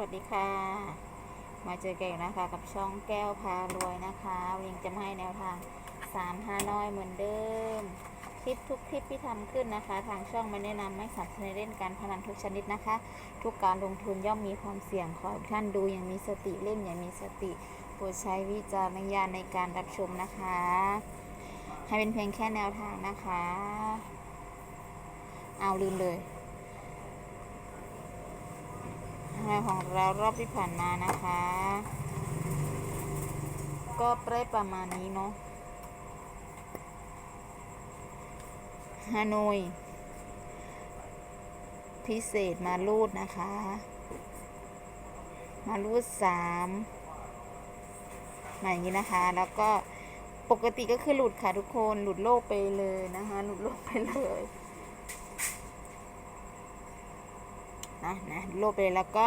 วัสดีค่ะ มาเจอกันนะคะ กับช่องแก้วพารวยนะคะวันนี้จะมาให้แนวทาง3ฮานอยเหมือนเดิม คลิปทุกคลิปที่ทำขึ้นนะคะ ทางช่องไม่แนะนำไม่สนับสนุนเล่นการพนันทุกชนิดนะคะ ทุกการลงทุนย่อมมีความเสี่ยงขอท่านดูอย่างมีสติเล่นอย่างมีสติโปรดใช้วิจารณญาณในการรับชมนะคะ ให้เป็นเพียงแค่แนวทางนะคะ เอาลืมเลย งานของเรารอบที่ผ่านมานะคะ ก็ได้ประมาณนี้เนาะฮานอยพิเศษมารูดนะคะ มารูดสามมาอย่างนี้นะคะ แล้วก็ปกติก็คือหลุดค่ะทุกคนหลุดโลกไปเลยนะคะ หลุดโลกไปเลย นะนะโลบไปเลยแล้วก็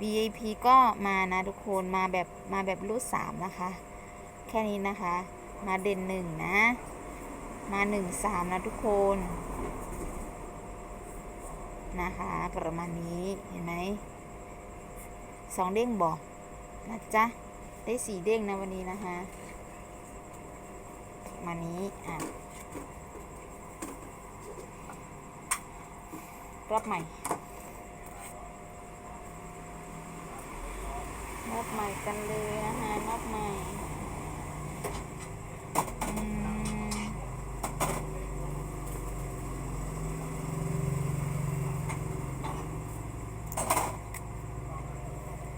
VIP ก็มานะทุกคนมาแบบมาแบบรูดสามนะคะ แค่นี้นะคะ มาเด่นหนึ่งนะ มาหนึ่งสามนะทุกคนนะคะ ประมาณนี้เห็นไหมสองเด้งบอกนะจ๊ะได้สี่เด้งนะวันนี้นะคะมานี้อะรอบใหม่ อบใหม่กันเลยนะคะรอบใหม่อืม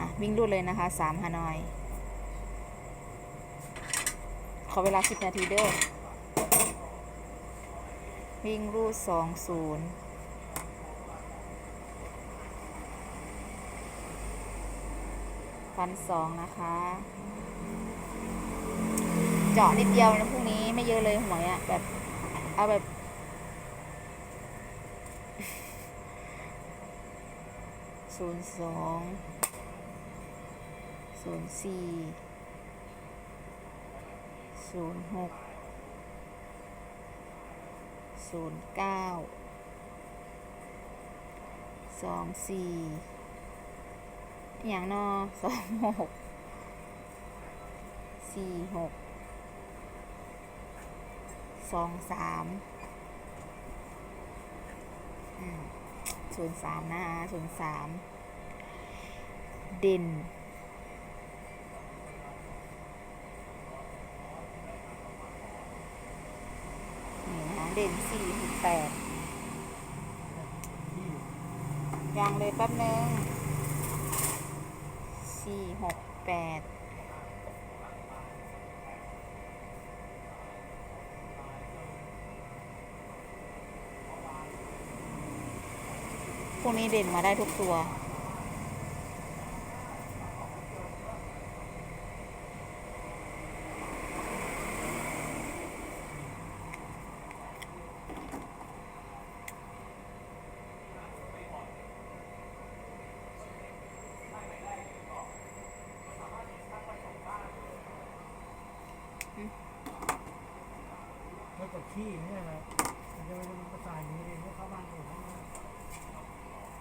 อะวิ่งรูดเลยนะคะสามฮานอย ขอเวลาสิบนาทีเด้อ วิ่งรูดสองศูนย์ พันสองนะคะ เจาะนิดเดียวนะพรุ่งนี้ไม่เยอะเลยหวยอะ่ะแบบ เอาแบบ ศูนย์สอง ศูนย์สี่ ศูนย์หก ศูนย์เก้า สองสี่ อย่างนอสองหกสี่หกสองสามศูนย์สามนะคะศูนย์สามเด่นนี่นะเด่นสี่หกแปดยังเลยแป๊บนึง สี่หกแปดพวกนี้เด่นมาได้ทุกตัว แล้วก็ขี้เนี่ยนะมันจะเป็นภาษาอย่างนี้เลยไม่เข้าบ้านผมนะ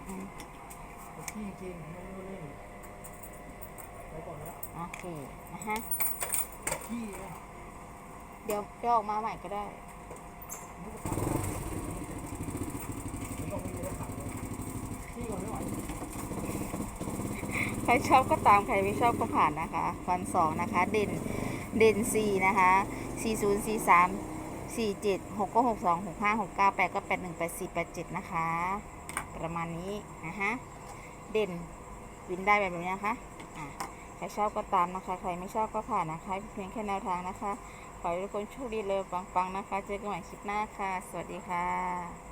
อืมก็ขี้จริงไม่รู้เล่นไปก่อนแล้วโอเคนะฮะขี้นะเดี๋ยวเดี๋ยวออกมาใหม่ก็ได้ มันก็ไม่ได้ขับเลยขี้ก่อนไม่ไหวใครชอบก็ตาม ใครไม่ชอบก็ผ่านนะคะ ฟันสองนะคะ เด่น เด่นสี่นะคะสี่ศูนย์สี่สาม สี่เจ็ดหกก็หกสองหกห้าหกเก้าแปดก็แปดหนึ่งแปดสี่แปดเจ็ดนะคะ ประมาณนี้นะฮะเด่นวินได้แบบนี้นะคะอะใครชอบก็ตามนะคะ ใครไม่ชอบก็ผ่านนะคะ เพียงแค่แนวทางนะคะ ขอให้ทุกคนโชคดีเลยปังๆนะคะ เจอกันใหม่คลิปหน้าค่ะ สวัสดีค่ะ